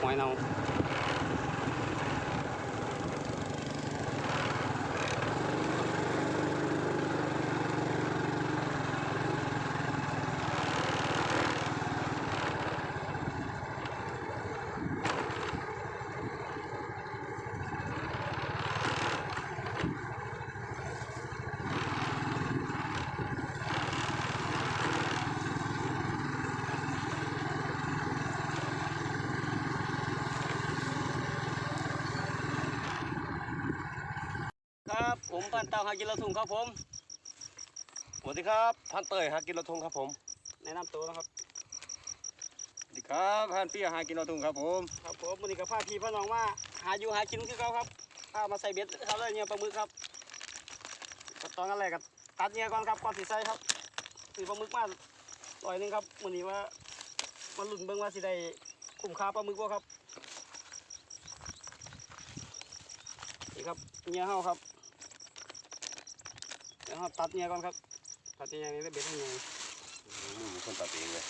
point out ยเนาครับผมพันเตาหากินละทุ่งครับผมสวัสดีครับพันเตยฮากินระทงครับผมแนะนำตัวนะครับสวัสดีครับพันเปียฮากินระทงครับผมครับผมวันนี้กับพาพี่พ่อน้องมาหาอยู่หากินคือเขาครับพามาใส่เบ็ดครับแล้วเนี่ยปลาหมึกครับตอนนั้นแรกก็ตัดเนี่ยก่อนครับก่อนสิใส่ครับซื้อปลาหมึกมาลอยหนึงครับวันนี้ว่ามาลุ้นเบิ่งว่าสิได้คุ้มค่าปลาหมึกบ่ครับนี่ครับเนี่ยเฮาครับเดี๋ยวเฮาตัดเนี่ยก่อนครับ ตัดเนี่ยนี่ได้เบ็ดให้เนี่ยนี่มีคนตัดเองเลย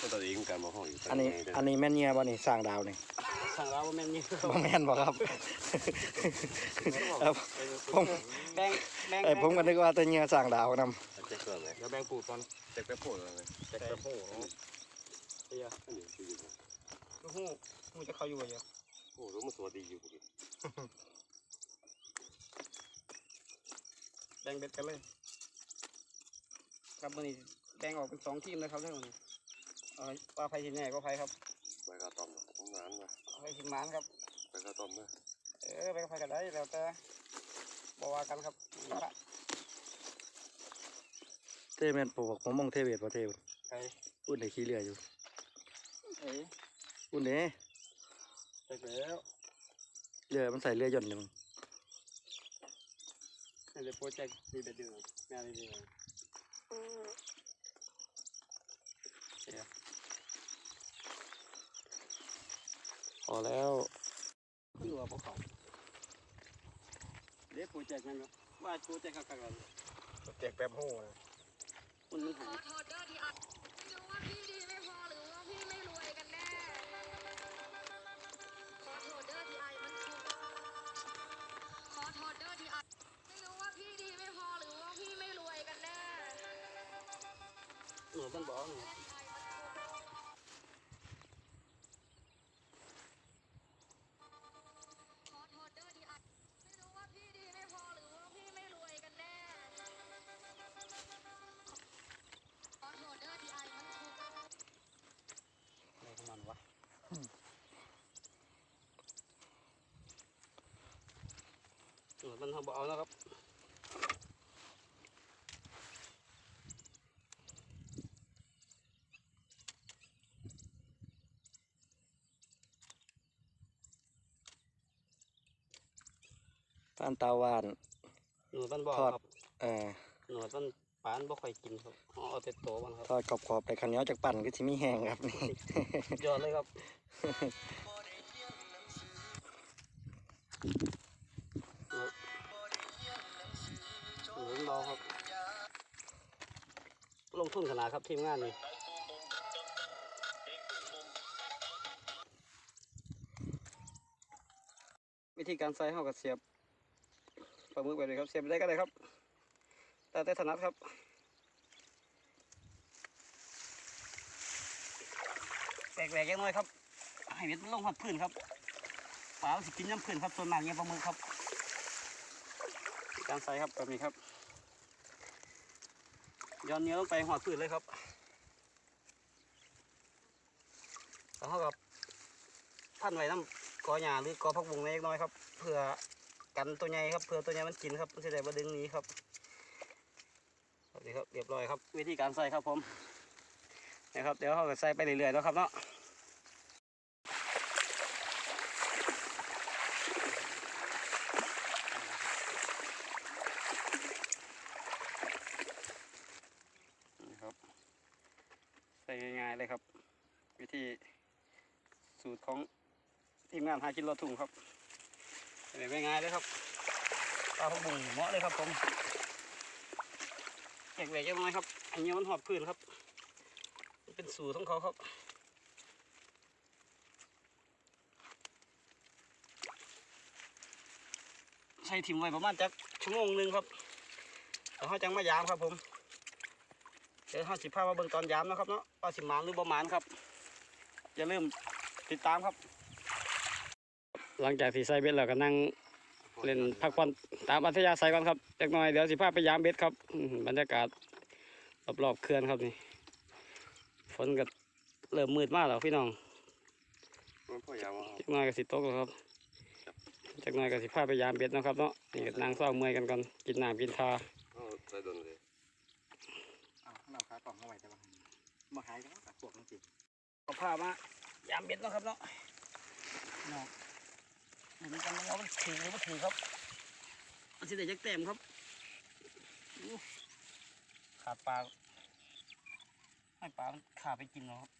คนตัดเองการมาห้องอยู่อันนี้ อันนี้แม่นเงียบ่นี่สร้างดาวนี่สั่งเราว่าแม่นนี่ครับบ่แม่นบ่ครับครับผมแบ่งแบ่งไอ้ยผมก็นึกว่าแต่เงียสร้างดาวนํเจ๊เครื่องเลยเดี๋ยวแบ่งปลูกก่อนเจ๊แป๊บโผล่เลยแบ่งแป๊บโอ้โหเดี๋ยวอันนี้คือลูกหูหูจะเข้าอยู่บ่เดี๋ยวโอ้รู้มันสวัสดีอยู่พอดี แบ่งเบ็ดกันเลย ครับวันนี้แบ่งออกเป็นสองทีมเลยครับเรื่องนี้เอาว่าไฟสิแน่ก็ไฟครับใบกระต้อมต้องนานมาเอาไฟสิมานครับใบกระต้อมนะเออไปกับไฟกันได้แล้วแต่บอกว่ากันครับนี่ละเทแม่นปลูกผมมองเทเวทบ่เทวใครอุ่นได้ขี้เรืออยู่เอ้ยอุ่นเด้ไปแล้วเรือมันใส่เรือยนต์อยู่มึงนี่เดี๋ยวโปรเจกต์มีเบ็ดอยู่แม่นี่ดีเลยเดี๋ยวพอแล้วคือว่าพวกเขาเดี๋ยวโปรเจกต์นั่นเนาะว่าโปรเจกต์ข้างๆกันเจ๊แป๊บโผล่นะมันมันขหาอย อว่าพี่ไม่รวยกันแน่ขอโทษเด้อที่ไอมันถูกอะไรของมันวะหนูมันเขาบอกเอาแล้วครับ ท่านตาวานหนูมันบอกทอดครับเอ่อหนูมันปานบ่ค่อยกินครับเอาเอาแต่โตวมันครับทอดกรอบๆแต่คันเหนียวจากปั่นก็สิมีแห้งครับนี่ยอดเลยครับหนูหนูมันบอกครับ ลงทุนขนาดครับทีมงานนี่วิธีการใส่เขากับเสียบป ลาหมึกไปเลยครับเสียบได้ก็ได้ครับแต่แต่ถนัดครับแตกแหวกยังน้อยครับให้เม็ดมันลงหับพื้นครับปลาสิกินน้ำพื้นครับส่วนมากเนี่ยปลาหมึกครับ การใส่ครับแบบนี้ครับย้อนเนื้อลงไปหัวพื้นเลยครับแล้วเขากับท่านไว้น้ำกอหญ้าหรือกอพักบุงเล็กน้อยครับ เพื่อ กันตัวใหญ่ครับเพื่อตัวใหญ่มันกินครับมันจะได้มาดึงนี้ครับสวัสดีครับเรียบร้อยครับ วิธีการใส่ครับผมนะครับเดี๋ยวเขาก็ใส่ไปเรื่อยๆแล้วครับเนาะนี่ครับใส่ง่ายๆเลยครับ วิธีสูตรของทีมงานหากินรถถุงครับ ไม่งไงเลยครับปลาพะบุงเหมาะเลยครับผมแหวกๆยังไงครับ อันนี้มันหอบพื้นครับ เป็นสูตรของเขาครับใช้ทิมไว้ประมาณจักชั่วโมงหนึ่งครับแล้วเขาจังมายามครับผมเดี๋ยวเขาสิบพามาเบิ่งตอนยามนะครับเนาะว่าสิหมานหรือบ่หมานครับอย่าลืมติดตามครับ หลังจากที่ใส่เบ็ดแล้วก็นั่งเล่นพักผ่อนตามอัธยาศัยก่อนครับเล็กน้อยเดี๋ยวสิพาไปยามเบ็ดครับอืมบรรยากาศรอบๆเขื่อนครับนี่ฝนก็เริ่มมืดมากแล้วพี่น้องมันพ่อยาวครับจักหน่อยก็สิตกแล้วครับจักหน่อยก็สิพาไปยามเบ็ดเนาะครับเนาะนี่ก็นั่งเศร้าเมื่อยกันก่อนกินน้ำกินทาเอาใส่ดนเลยอ้าวเราขากล่องเข้าไว้แต่ว่ามาหายกันกับพวกจริงเอาผ้ามายามเบ็ดเนาะครับเนาะ เนาะเหมือนกันว่ามันถือหรือไม่ถือครับมันสิได้จักแต้มครับขาดปลาให้ปลาขาไปกินเนาะครับ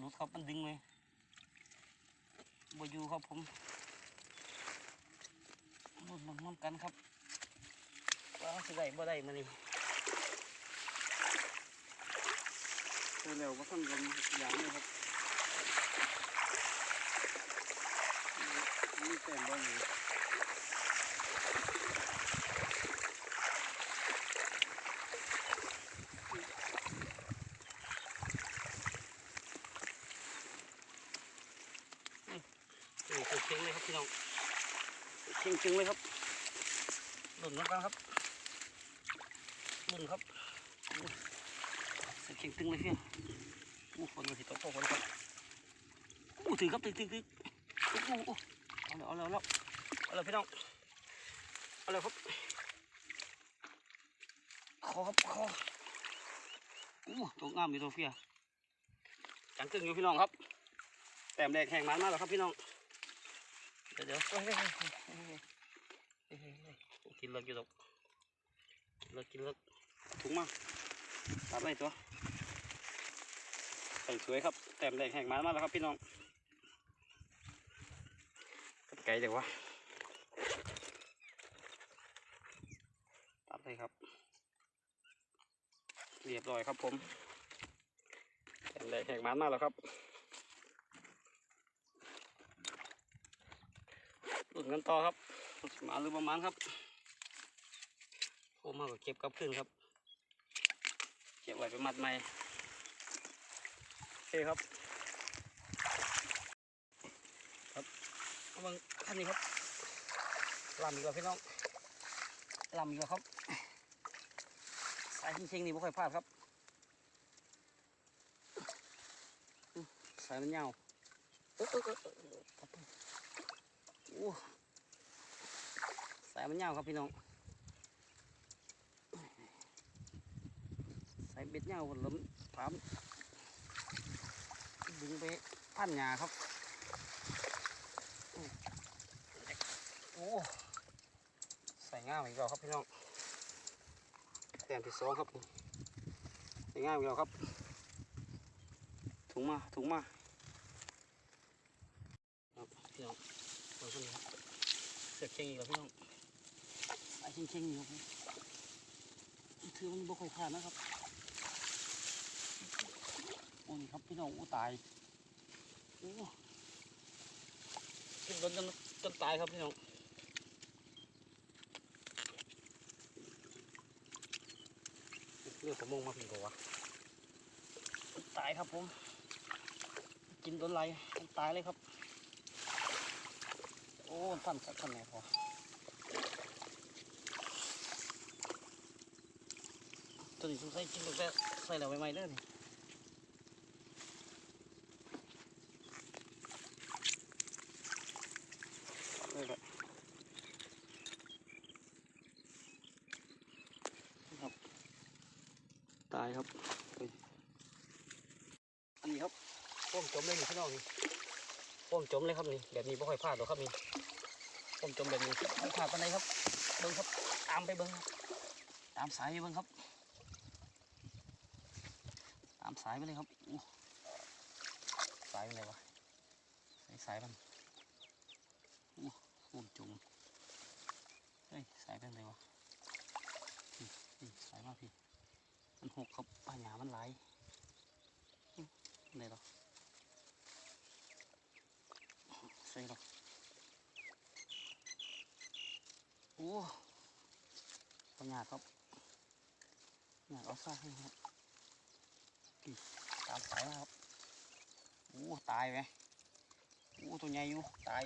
รุดครับมันดึงเลยบอยู่ครับผมรุดมันมันกันครับว่ามันสิได้บ่ได้มานี่เร็วๆก็ต้องลงอย่างนี้ครับ นี่แต้มบ่อยู่นี่คือเค็งเลยครับพี่น้องเค็งจริงเลยครับหล่นลงกันครับหล่นครับอู้เสียเค็งตึงเลยพี่อู้ฝนมาสิตกพอฝนครับอู้ถือครับถือถือถืออู้อู้อู้ เอาเลยเอาเลยเอาเลยพี่น้องเอาเลยครับขอครับคออู้ตังามอยู่ตัวเฟียจังกึ่งอยู่พี่น้องครับ แต้มแดงแห้งมันมากแล้วครับพี่น้อง เดี๋ยวเดี๋ยวกินเลิกอยู่ตกเลิกกินเลิกถุงมาตัดไรตัวแต่สวยครับ แต้มแดงแห้งมันมากแล้วครับพี่น้อง ไก่เดี๋ยววะตัดเลยครับ เรียบร้อยครับผมแต้มแดงแห้งมันมาแล้วครับลุ้นกันต่อครับมาหรือประมาณครับโอ้มากกว่าเก็บกับขึ้นครับ เก็บไว้ไปมัดใหม่โอเคครับ เอาบังขั้นนี้ครับลำอีกแล้วพี่น้องลำอีกแล้วครับ สายเชิงๆนี่ไม่ค่อยพลาดครับ สายมันยาวสายมันยาวครับพี่น้อง สายเบ็ดยาวล้มถามดึงไปพันหยาครับ โอ้ใส่ง่ามอีกแล้วครับพี่น้องแต้มที่สองครับใส่ง่ามอีกแล้วครับ ถุงมาถุงมาครับพี่น้องลองขึ้นครับเสือกเข่งอีกแล้วพี่น้องไอ้เข่งๆอยู่ครับถือมันบ่ค่อยผ่านนะครับโอ้นี่ครับพี่น้องโอ้ตายโอ้ขึ้นรถจนจนตายครับพี่น้อง เลือผมมองมาผิดกว่าตายครับผม กินต้นไรตายเลยครับ โอ้ท่านท่านไหนพอตัวนี้สงสัยกินตั้งแต่ใส่แล้วใหม่ๆเด้อนี่เลยแบบครับตายครับเฮ้ยอันนี้ครับพ่วงจมเลยนี่พี่น้ องนี่พ่วงจมเลยครับนี่แบบนี้ไม่ค่อยพลาดหรอกครับนี่ผมจมแบบนี้ไม่ขาดปานใดครับเบิ้งครับตามไปเบิ้งตามสายไปเบิ้งครับ ตามสายไปเลยครับสายไปไหนวะสายสายมันอู้หูจมเฮ้ยสายไปไหนวะนี่นี่สายมาพี่มันหกครับปัญหามันไหลไหนหรอ ใส่หรอโอ้ปัญญาครับอยาเอาซ่าให้ครับอีตามสายครับโอ้ตายไหมโอ้ตัวใหญ่อยู่ตาย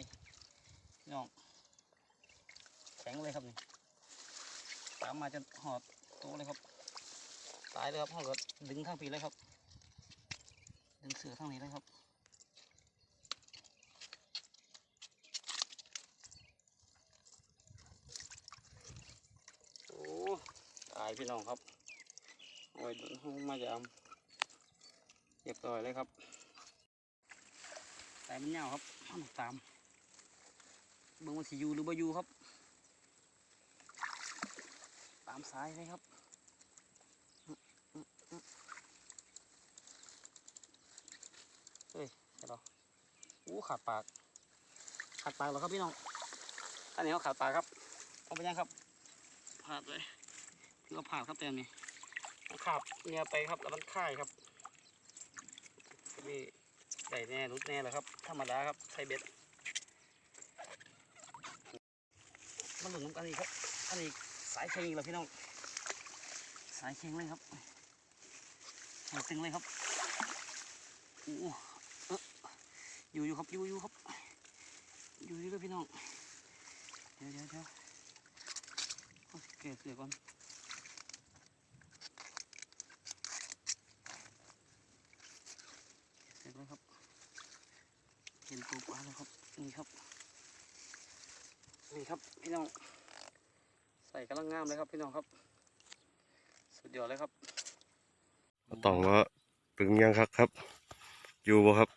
พี่น้องแข็งเลยครับนี่ตามมาจนหอดโตเลยครับ ตายเลยครับเขาก็ดึงทางปีเลยครับ ดึงเสือทางนี้เลยครับ โอ้ตาย พี่น้องครับโอ้ยห้องมายามเรียบร้อยเลยครับตายมันเน่าครับห้ามตามเบิ่งว่าสิยูหรือบ่ยูครับ ตามสายเลยครับเฮ้ยเห็นหรอโอ้ขาดปากขาดปากเหรอครับพี่น้องอันนี้เขาขาดปากครับเอาไปยังครับพลาดเลย ถือว่าพลาดครับเต็มนี่มันขาบเนี่ยไปครับแล้วมันค่ายครับนี่ใส่แน่รุดแน่เลยครับ ธรรมดาครับใส่เบ็ดมันหลุดกันอีกครับ อันนี้สายเค็งอีกแล้วพี่น้อง สายเค็งเลยครับหตึงเลยครับโอ้เอ๊ะอยู่อยู่ครับอยู่อยู่ครับ อยู่อยู่เลยพี่น้อง เดี๋ยวเดี๋ยวเดี๋ยวเอเกลือก่อนเสร็จแล้วครับ เห็นตัวปลาแล้วครับ นี่ครับ นี่ครับพี่น้อง ใส่กำลังงามเลยครับพี่น้องครับ สุดยอดเลยครับต้องว่าตึงยังครับครับ อยู่บ่ครับ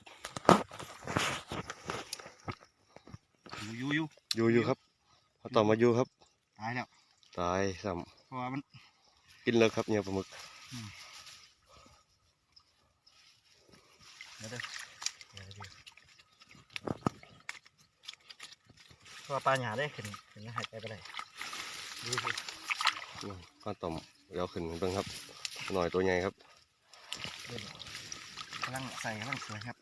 อยู่อยู่อยู่อยู่ครับเขาต้องมาอยู่ครับ ตายแล้ว ตายซ้เพราะว่ามันำกินเลยครับเนี่ยปลาหมึกเดี๋ยวเด้อเดี๋ยวเดี๋ยว เพราะว่าปลาหยาได้ขึ้นขึ้นหายใจไปเลยดูสิอืมก็ต้มเดี๋ยวขึ้นเบิ่งครับ หน่อยตัวใหญ่ครับเดี๋ยวกำลังใส่กำลังสวยครับ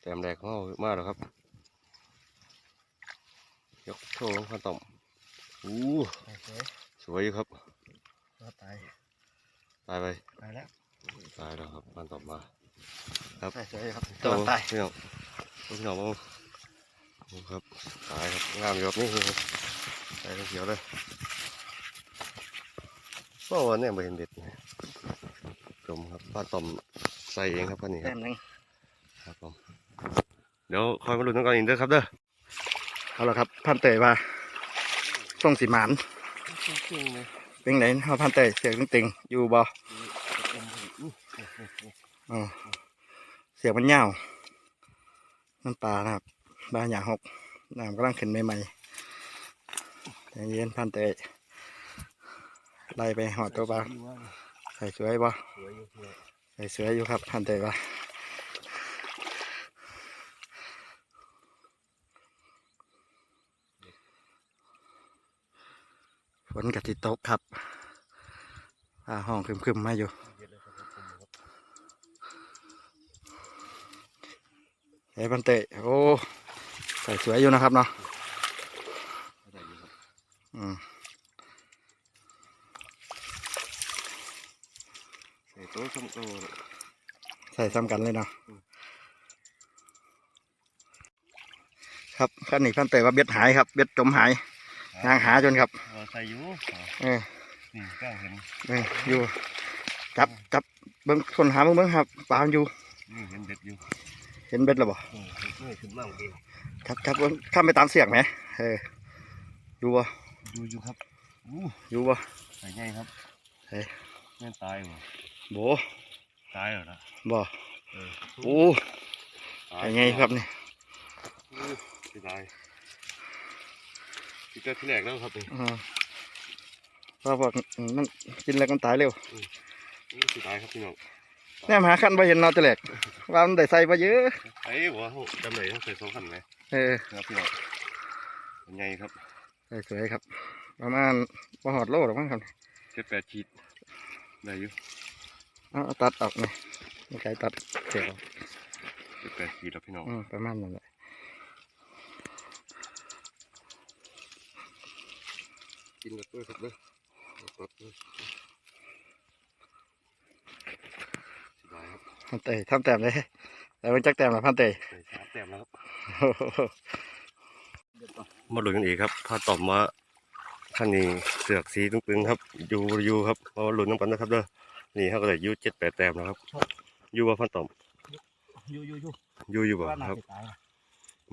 แต้มแรกของเรามาแล้วครับ ยกโชว์ของข้าวต้มอู้ใส่สวยสวยอยู่ครับก็ตายตายไป ตายแล้ว ตายแล้วครับข้าวต้มมา ใส่สวยครับเจ้ากำลังตายพี่น้องพี่น้องมาดูครับตายครับงามอยู่ครับนี่ครับใส่เขียวเลยเพราะว่าเนี่ยไม่เห็นเด็ดนี่จมครับป้าต้มใส่เองครับป้านี่คแต้รับมหนึ่งครับผมเดี๋ยวคอยมาลุ้นกันก่อนอีกเด้อครับเด้อเอาละครับพันเตยมาส่งสีหมานจริงเลยเป็นไหนเอาพันเตยเสียงตึงๆอยู่บ่อ๋อ เสียงมันยาวน้ำปลานะครับปลาหยาหกน้ำกำลังขึ้นใหม่ๆใจเย็นพันเตยไล่ไปหอดตัวปลาใส่สวยบ่สวยอยู่เนี่ยใส่สวยอยู่ครับพันเตยว่าฝนกะติตกครับฟ้าห้องคึมๆมาอยู่ เฮ้ยพันเตะโอ้ใส่สวยอยู่นะครับเนาะได้อยู่ครับอืมใส่โต๊ะสมโตเลยใส่ซ้ำกันเลยเนาะครับขั้นนี้พันเตะว่าเบ็ดหายครับ เบ็ดจมหายยางหาจนครับว่าใส่อยู่เออนี่ก้าวเห็นเอออยู่จับจับเบิ้งคนหาเบิ้งเบิ้งครับปลามันอยู่นี่เห็นเด็ดอยู่เห็นเบ็ดแล้วบ่เออนี่ขึ้นมาเมื่อกี้จับจับเบิ้งข้ามไปตามเสียงไหมเอออยู่บ่อยู่อยู่ครับอู้อยู่บ่ใส่ไงครับเฮ้ยแม่นตายเหรอโบตายเหรอนะบ่เออโอ้ไงครับนี่อู้สิตายที่เกิดที่แรกแล้วครับนี่อ่าเพราะพวกมันกินแล้วมันตายเร็วอู้สิตายครับพี่น้อง แนมาขั้นไปเห็นนอตแหล็กว่ามันได้ใส่ไปเยอะไอ้หัวจำเลยใส่สองขันไหมเออครับพี่น้องไงครับสวยครับ ประมาณประหอดโลหรือมั้งครับเจ็ดแปดขีดได้อยู่เอตัดออกหน่ไม่ใช่ตัดเสียวเจ็ดแปดขีดแล้วพี่น้องประมาณนั้นแหละกินกับด้วครับเลอตัดเลย พันเตยทำแต้มเลยแต่เป็นจักแต้มละพันเตยใส่สามแต้มแล้วครับมาลุ้นกันอีกครับพาตอบมาขั้นนี้เสือกสีตึงๆครับอยู่อยู่ครับมาลุ้นน้ำกันนะครับเด้อนี่เขาก็ได้อยูเจ็ดแปดแต้มแล้วครับอยู่ว่าพันตอมอยู่อยู่อยู่อยู่อยู่บ่ว่าน่าครับจะตายว่ะ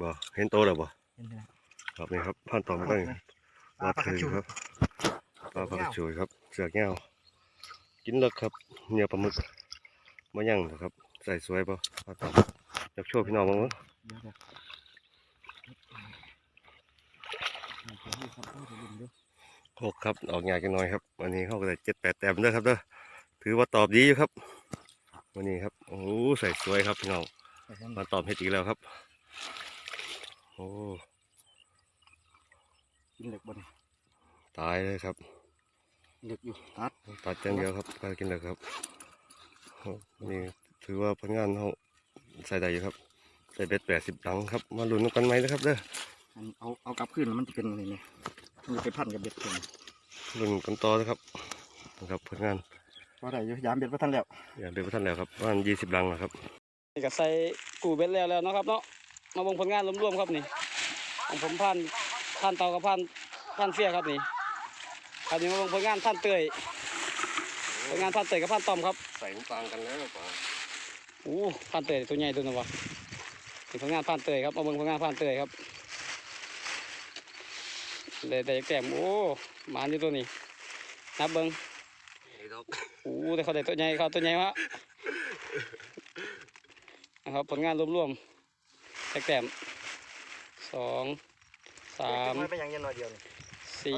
บ่เห็นโตแล้วบ่เห็นไหมล่ะครับนี่ครับพันตอมก็ปลามาปลากระถือชูครับปลาปลากระชูครับ เสือกเงากินเลิกครับ เนื้อปลาหมึก มาย่างนะครับ ใส่สวยป่ะพันตอมอยากโชว์พี่น้องบ้างมั้งเดี๋ยวเดี๋ยวนี่เดี๋ยวนี่ครับเอาเดี๋ยวลืมเดี๋ยวหกครับ ออกงานกันหน่อยครับวันนี้เขาก็ได้เจ็ดแปดแต้มเด้อครับเด้อถือว่าตอบดีอยู่ครับ วันนี้ครับโอ้โหใส่สวยครับพี่น้องใส่ซ้ำมาตอบเห็ดอีกแล้วครับ โอ้กินเหล็กบนตายเลยครับเหล็กอยู่ตัดตัดอย่างเดียวครับการกินเลยครับโอ้ นี่ถือว่าผลงานเขาใส่ได้อยู่ครับ ใส่เบ็ดแปดสิบหลังครับ มาลุ้นกันไหมนะครับเด้ออันเอาเอากลับขึ้นแล้วมันจะเป็นอะไรเนี่ยมันจะไปพันกับเบ็ดเองลุ้นกันต่อนะครับนะครับผลงานว่าได้อยู่ยามเบ็ดว่าทันแล้วอย่าเดือท่านแล้วครับประมาณยี่สิบลังนะครับนี่ก็ใส่กูเบ็ดแล้วแล้วเนาะครับเนาะมาเบิ่งผลงานรวมๆครับนี่ของผมพันพันเตากับพันพันเฟียครับนี่อันนี้มาเบิ่งผลงานพันเตย ผลงานพันเตยกับพันตอมครับใส่น้ำตาลกันแล้วป่ะโอ้พันเตยตัวใหญ่ตัวนึงวะนี่ผลงานพันเตยครับมาเบิ่งผลงานพันเตยครับได้ได้แก้มโอ้หมานอยู่ตัวนี้นับเบิ่งนี่ดอกโอ้แต่เขาได้ตัวใหญ่เขาตัวใหญ่วะนะครับผลงานรวมๆแต้มสองสามไปยังเย็นหน่อยเดียวนี่สี่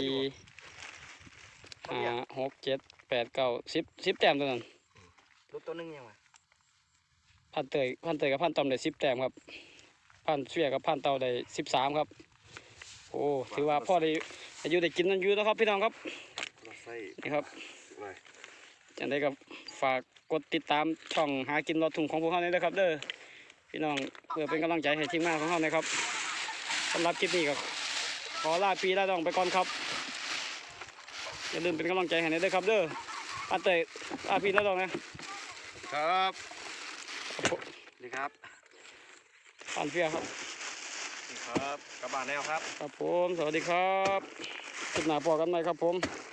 ห้าหกเจ็ดแป ดเก้าสิบสิบแต้มตัวนั้นรถตัวนึงยังไงพันเตยพันเตยกับพันตอมได้สิบแต้มครับ พันเชี่ยกับพันเตาได้สิบสามครับ โอ้ถือว่าพ่อได้อายุได้กินนั่นอยู่นะครับพี่น้องครับมาใส่นี่ครับหน่อยจังได้กับฝากกดติดตามช่องหากินรอดถุงของพวกเขาเลยนะครับ เด้อพี่น้องเพื่อเป็นกำลังใจให้ทีมงานของเขานะครับสำหรับคลิปนี้ก็ขอลาปีลาดองไปก่อนครับ อย่าลืมเป็นกำลังใจให้หน่อยเด้อครับเด้อพันเตยลาปีลาดองนะครับครับผมดีครับพันเฟียครับดีครับกระบะแนวครับ ครับผม สวัสดีครับคลิปหน้าพอกันไหมครับผมค